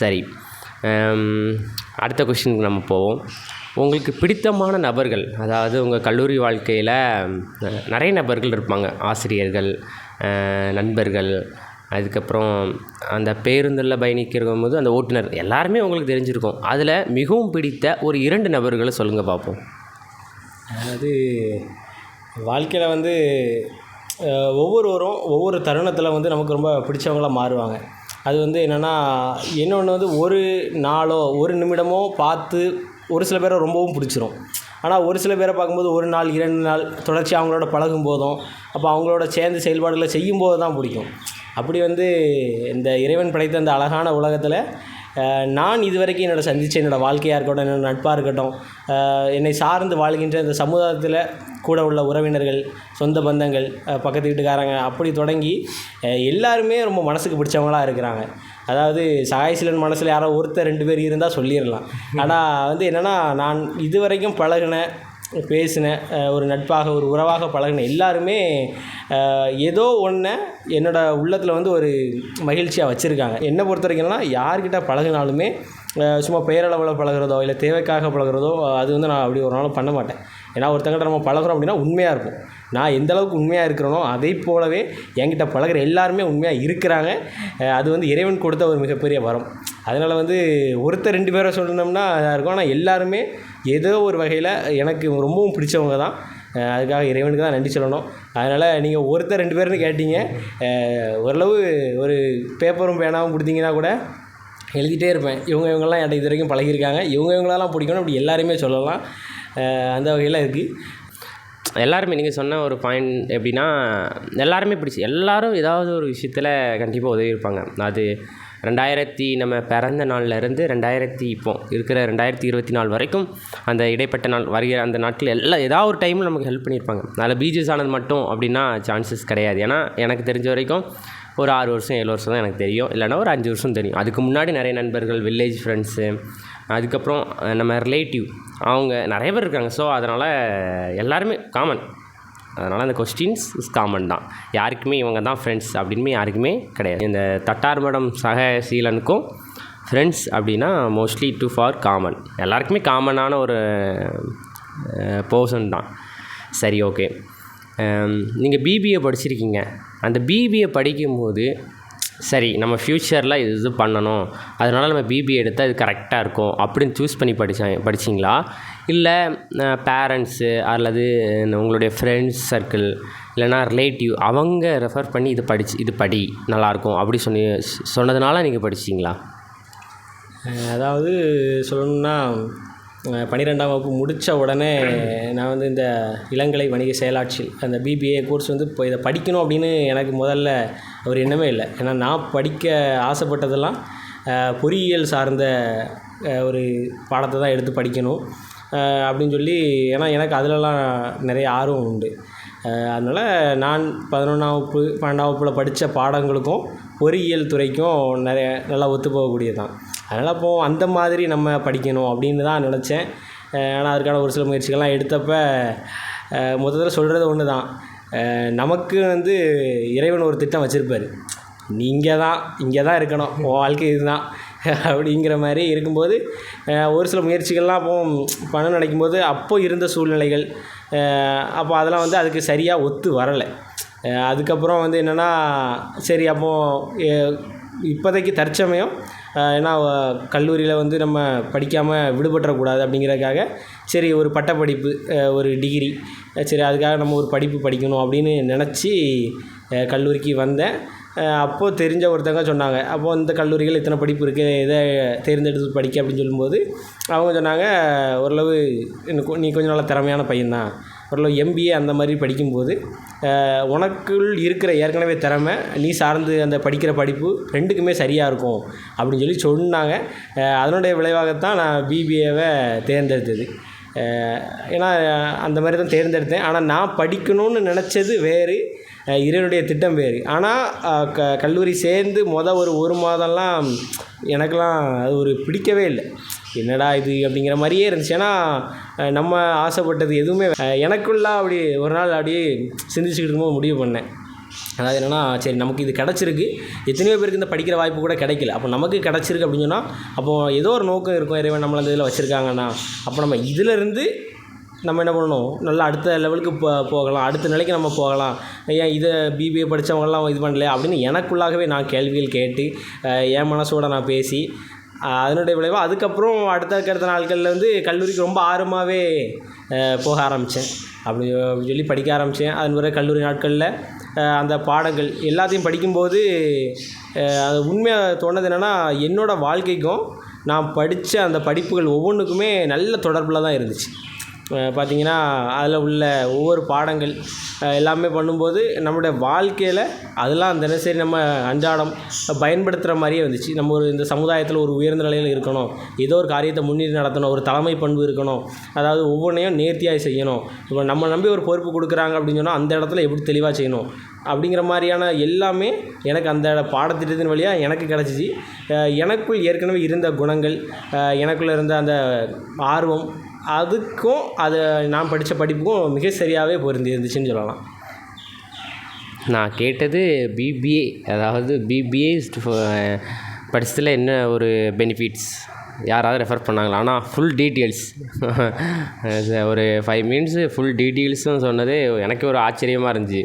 சரி அடுத்த கொஷினுக்கு நம்ம போவோம். உங்களுக்கு பிடித்தமான நபர்கள் அதாவது உங்கள் கல்லூரி வாழ்க்கையில் நிறைய நபர்கள் இருப்பாங்க. ஆசிரியர்கள் நண்பர்கள் அதுக்கப்புறம் அந்த பேருந்தில் பயணிக்கிற போது அந்த ஓட்டுநர் எல்லாருமே உங்களுக்கு தெரிஞ்சிருக்கும். அதில் மிகவும் பிடித்த ஒரு இரண்டு நபர்களை சொல்லுங்கள் பார்ப்போம் அதாவது வாழ்க்கையில் வந்து ஒவ்வொருவரும் ஒவ்வொரு தருணத்தில் வந்து நமக்கு ரொம்ப பிடிச்சவங்களாக மாறுவாங்க. அது வந்து என்னென்னா இன்னொன்று வந்து ஒரு நாளோ ஒரு நிமிடமோ பார்த்து ஒரு சில பேரை ரொம்பவும் பிடிச்சிரும். ஆனால் ஒரு சில பேரை பார்க்கும்போது ஒரு நாள் இரண்டு நாள் தொடர்ச்சியாக அவங்களோட பழகும் போதும். அப்போ அவங்களோட சேர்ந்து செயல்பாடுகளை செய்யும்போது தான் பிடிக்கும். அப்படி வந்து இந்த இறைவன் படைத்த அந்த அழகான உலகத்தில் நான் இதுவரைக்கும் என்னோட சந்தித்த என்னோடய வாழ்க்கையாக இருக்கட்டும் என்னோட நட்பாக இருக்கட்டும் என்னை சார்ந்து வாழ்கின்ற இந்த சமுதாயத்தில் கூட உள்ள உறவினர்கள் சொந்த பந்தங்கள் பக்கத்து வீட்டுக்காரங்க அப்படி தொடங்கி எல்லாருமே ரொம்ப மனசுக்கு பிடிச்சவங்களா இருக்கிறாங்க. அதாவது சகாயசீலன் மனசில் யாரோ ஒருத்தர் ரெண்டு பேர் இருந்தால் சொல்லிடலாம் ஆனால் வந்து என்னென்னா நான் இதுவரைக்கும் பழகின பேசினேன் ஒரு நட்பாக ஒரு உறவாக பழகின எல்லாருமே ஏதோ ஒன்று என்னோட உள்ளத்தில் வந்து ஒரு மகிழ்ச்சியாக வச்சுருக்காங்க. என்னை பொறுத்த வரைக்கும்னா யார்கிட்ட பழகினாலுமே சும்மா பெயரளவில் பழகுறதோ இல்லை தேவைக்காக பழகுறதோ அது வந்து நான் அப்படி ஒரு நாளும் பண்ண மாட்டேன். ஏன்னா ஒருத்தங்கிட்ட நம்ம பழகுறோம் அப்படின்னா உண்மையாக இருப்போம். நான் எந்த அளவுக்கு உண்மையாக இருக்கிறேனோ அதை போலவே என்கிட்ட பழகுற எல்லாருமே உண்மையாக இருக்கிறாங்க. அது வந்து இறைவன் கொடுத்த ஒரு மிகப்பெரிய வரம். அதனால் வந்து ஒருத்தர் ரெண்டு பேரை சொல்லணும்னா இதாக இருக்கும். ஆனால் எல்லாருமே ஏதோ ஒரு வகையில் எனக்கு ரொம்பவும் பிடிச்சவங்க தான். அதுக்காக இறைவனுக்கு தான் நன்றி சொல்லணும். அதனால் நீங்கள் ஒருத்தர் ரெண்டு பேர்னு கேட்டீங்க. ஓரளவு ஒரு பேப்பரும் பேனாவும் கொடுத்தீங்கன்னா கூட எழுதிட்டே இருப்பேன். இவங்க இவங்கெல்லாம் என்கிட்ட இது வரைக்கும் பழகியிருக்காங்க. இவங்க இவங்களெல்லாம் பிடிக்கணும் அப்படி எல்லாருமே சொல்லலாம். அந்த வகையில் இருக்குது எல்லாருமே நீங்கள் சொன்ன ஒரு பாயிண்ட் எப்படின்னா எல்லாருமே பிடிச்சி எல்லாரும் ஏதாவது ஒரு விஷயத்தில் கண்டிப்பாக உதவி இருப்பாங்க. அது ரெண்டாயிரத்தி நம்ம பிறந்த நாள்ல இருந்து ரெண்டாயிரத்தி இப்போ இருக்கிற ரெண்டாயிரத்தி இருபத்தி நாலு வரைக்கும் அந்த இடைப்பட்ட நாள் வருகிற அந்த நாட்கள் எல்லாம் ஏதாவது ஒரு டைமில் நமக்கு ஹெல்ப் பண்ணியிருப்பாங்க. அதில் பீஜஸ் ஆனது மட்டும் அப்படின்னா சான்சஸ் கிடையாது. ஏன்னா எனக்கு தெரிஞ்ச வரைக்கும் ஒரு ஆறு வருஷம் ஏழு வருஷம் தான் எனக்கு தெரியும். இல்லைன்னா ஒரு அஞ்சு வருஷம் தெரியும். அதுக்கு முன்னாடி நிறைய நண்பர்கள் வில்லேஜ் ஃப்ரெண்ட்ஸு அதுக்கப்புறம் நம்ம ரிலேட்டிவ் அவங்க நிறைய பேர் இருக்காங்க. ஸோ அதனால் எல்லாருமே காமன் அதனால் அந்த கொஸ்டின்ஸ் இஸ் காமன் தான். யாருக்குமே இவங்க தான் ஃப்ரெண்ட்ஸ் அப்படின்னு யாருக்குமே கிடையாது. இந்த தட்டார் மடம் சக சீலனுக்கும் ஃப்ரெண்ட்ஸ் அப்படின்னா மோஸ்ட்லி டு ஃபார் காமன் எல்லாருக்குமே காமனான ஒரு பர்சன் தான். சரி ஓகே நீங்கள் பிபிஏ படிச்சிருக்கீங்க. அந்த பிபிஏ படிக்கும்போது சரி நம்ம ஃப்யூச்சரில் இது இது பண்ணணும். அதனால் நம்ம பிபிஏ எடுத்தால் இது கரெக்டாக இருக்கும் அப்படின்னு சூஸ் பண்ணி படிச்சா படிச்சிங்களா? இல்லை பேரண்ட்ஸு அல்லது உங்களுடைய ஃப்ரெண்ட்ஸ் சர்க்கிள் இல்லைனா ரிலேட்டிவ் அவங்க ரெஃபர் பண்ணி இது படிச்சு இது படி நல்லாயிருக்கும் அப்படி சொல்லி சொன்னதுனால நீங்கள் படிச்சிங்களா? அதாவது சொல்லணும்னா பன்னிரெண்டாம் வகுப்பு முடித்த உடனே நான் வந்து இந்த இளங்கலை வணிக செயலாட்சி அந்த பிபிஏ கோர்ஸ் வந்து இப்போ இதை படிக்கணும் அப்படின்னு எனக்கு முதல்ல அவர் எண்ணமே இல்லை. ஏன்னா நான் படிக்க ஆசைப்பட்டதெல்லாம் பொறியியல் சார்ந்த ஒரு பாடத்தை தான் எடுத்து படிக்கணும். அப்படின்னு சொல்லி ஏன்னா எனக்கு அதிலலாம் நிறைய ஆர்வம் உண்டு. அதனால் நான் பதினொன்றாம் வகுப்பு பன்னெண்டாம் வகுப்பில் படித்த பாடங்களுக்கும் பொறியியல் துறைக்கும் நிறைய நல்லா ஒத்து போகக்கூடியது தான் அதனால் அப்போ அந்த மாதிரி நம்ம படிக்கணும் அப்படின்னு தான் நினச்சேன். ஆனால் அதுக்கான ஒரு சில முயற்சிகள்லாம் எடுத்தப்போ மொத்தத்தில் சொல்கிறது ஒன்று தான் நமக்கு வந்து இறைவன் ஒரு திட்டம் வச்சுருப்பார். நீங்கள் தான் இங்கே தான் இருக்கணும். உன் வாழ்க்கை இதுதான். அப்படிங்கிற மாதிரி இருக்கும்போது ஒரு சில முயற்சிகள்லாம் அப்போ பணம் நினைக்கும் போது அப்போ இருந்த சூழ்நிலைகள் அப்போ அதெல்லாம் வந்து அதுக்கு சரியாக ஒத்து வரலை. அதுக்கப்புறம் வந்து என்னென்னா சரி அப்போது இப்போதைக்கு தற்சமயம் ஏன்னா கல்லூரியில் வந்து நம்ம படிக்காமல் விடுபட்டுறக்கூடாது அப்படிங்கிறதுக்காக சரி ஒரு பட்டப்படிப்பு ஒரு டிகிரி சரி அதுக்காக நம்ம ஒரு படிப்பு படிக்கணும் அப்படின்னு நினச்சி கல்லூரிக்கு வந்தேன். அப்போது தெரிஞ்ச ஒருத்தங்க சொன்னாங்க அப்போது இந்த கல்லூரிகள் இத்தனை படிப்பு இருக்குது இதை தேர்ந்தெடுத்து படிக்க அப்படின்னு சொல்லும்போது அவங்க சொன்னாங்க ஓரளவு நீ கொஞ்சம் நல்லா திறமையான பையன்தான். ஓரளவு எம்பிஏ அந்த மாதிரி படிக்கும்போது உனக்குள் இருக்கிற ஏற்கனவே திறமை நீ சார்ந்து அந்த படிக்கிற படிப்பு ரெண்டுக்குமே சரியாக இருக்கும் அப்படின்னு சொல்லி சொன்னாங்க. அதனுடைய விளைவாகத்தான் நான் பிபிஏவை தேர்ந்தெடுத்தது. ஏன்னா அந்த மாதிரி தான் தேர்ந்தெடுத்தேன். ஆனால் நான் படிக்கணும்னு நினச்சது வேறு இறைவனுடைய திட்டம் வேறு. ஆனால் க கல்லூரி சேர்ந்து மொதல் ஒரு ஒரு மாதம்லாம் எனக்கெலாம் அது ஒரு பிடிக்கவே இல்லை. என்னடா இது அப்படிங்கிற மாதிரியே இருந்துச்சு. ஏன்னா நம்ம ஆசைப்பட்டது எதுவுமே அஹ் எனக்குள்ள அப்படி ஒரு நாள் அப்படியே சிந்திச்சுக்கிட்டு இருக்கும்போது முடிவு பண்ணேன். அதாவது என்னென்னா சரி நமக்கு இது கிடச்சிருக்கு. எத்தனையோ பேருக்கு இந்த படிக்கிற வாய்ப்பு கூட கிடைக்கல. அப்போ நமக்கு கிடச்சிருக்கு அப்படின்னு சொன்னால் அப்போது ஏதோ ஒரு நோக்கம் இருக்கும். இறைவன் நம்மளை அந்த இதில் வச்சுருக்காங்கன்னா அப்போ நம்ம இதிலேருந்து நம்ம என்ன பண்ணணும்? நல்லா அடுத்த லெவலுக்கு போ போகலாம். அடுத்த நிலைக்கு நம்ம போகலாம். ஏன் இதை பிபிஏ படித்தவங்கலாம் இது பண்ணலையா அப்படின்னு எனக்குள்ளாகவே நான் கேள்விகள் கேட்டு என் மனசோட நான் பேசி அதனுடைய விளைவாக அதுக்கப்புறம் அடுத்த அடுத்த நாட்களில் வந்து கல்லூரிக்கு ரொம்ப ஆர்வமாகவே போக ஆரம்பித்தேன் அப்படி சொல்லி படிக்க ஆரம்பித்தேன் அதன் பிறகு கல்லூரி நாட்களில் அந்த பாடங்கள் எல்லாத்தையும் படிக்கும்போது அது உண்மையாக தோணுது என்னென்னா என்னோடய வாழ்க்கைக்கும் நான் படித்த அந்த படிப்புகள் ஒவ்வொன்றுக்குமே நல்ல தொடர்பில் தான் இருந்துச்சு. பார்த்தீங்கன்னா அதில் உள்ள ஒவ்வொரு பாடங்கள் எல்லாமே பண்ணும்போது நம்மளுடைய வாழ்க்கையில் அதெல்லாம் தினசரி நம்ம அன்றாடம் பயன்படுத்துகிற மாதிரியே வந்துச்சு. நம்ம ஒரு இந்த சமுதாயத்தில் ஒரு உயர்ந்த நிலையில் இருக்கணும். ஏதோ ஒரு காரியத்தை முன்னேறி நடத்தணும். ஒரு தலைமை பண்பு இருக்கணும். அதாவது ஒவ்வொன்றையும் நேர்த்தியாக செய்யணும். இப்போ நம்ம நம்பி ஒரு பொறுப்பு கொடுக்குறாங்க அப்படின்னு சொன்னால் அந்த இடத்துல எப்படி தெளிவாக செய்யணும்? அப்படிங்கிற மாதிரியான எல்லாமே எனக்கு அந்த பாடத்திட்டத்தின் வழியாக எனக்கு கிடச்சிச்சு. எனக்குள் ஏற்கனவே இருந்த குணங்கள் எனக்குள்ளே இருந்த அந்த ஆர்வம் அதுக்கும் அதை நான் படித்த படிப்புக்கும் மிக சரியாகவே பொருந்தி இருந்துச்சுன்னு சொல்லலாம். நான் கேட்டது பிபிஏ அதாவது பிபிஏ படித்ததில் என்ன ஒரு பெனிஃபிட்ஸ் யாராவது ரெஃபர் பண்ணாங்களா? ஆனால் ஃபுல் டீட்டெயில்ஸ் ஒரு ஃபைவ் மினிட்ஸு ஃபுல் டீட்டெயில்ஸும் சொன்னது எனக்கு ஒரு ஆச்சரியமாக இருந்துச்சு.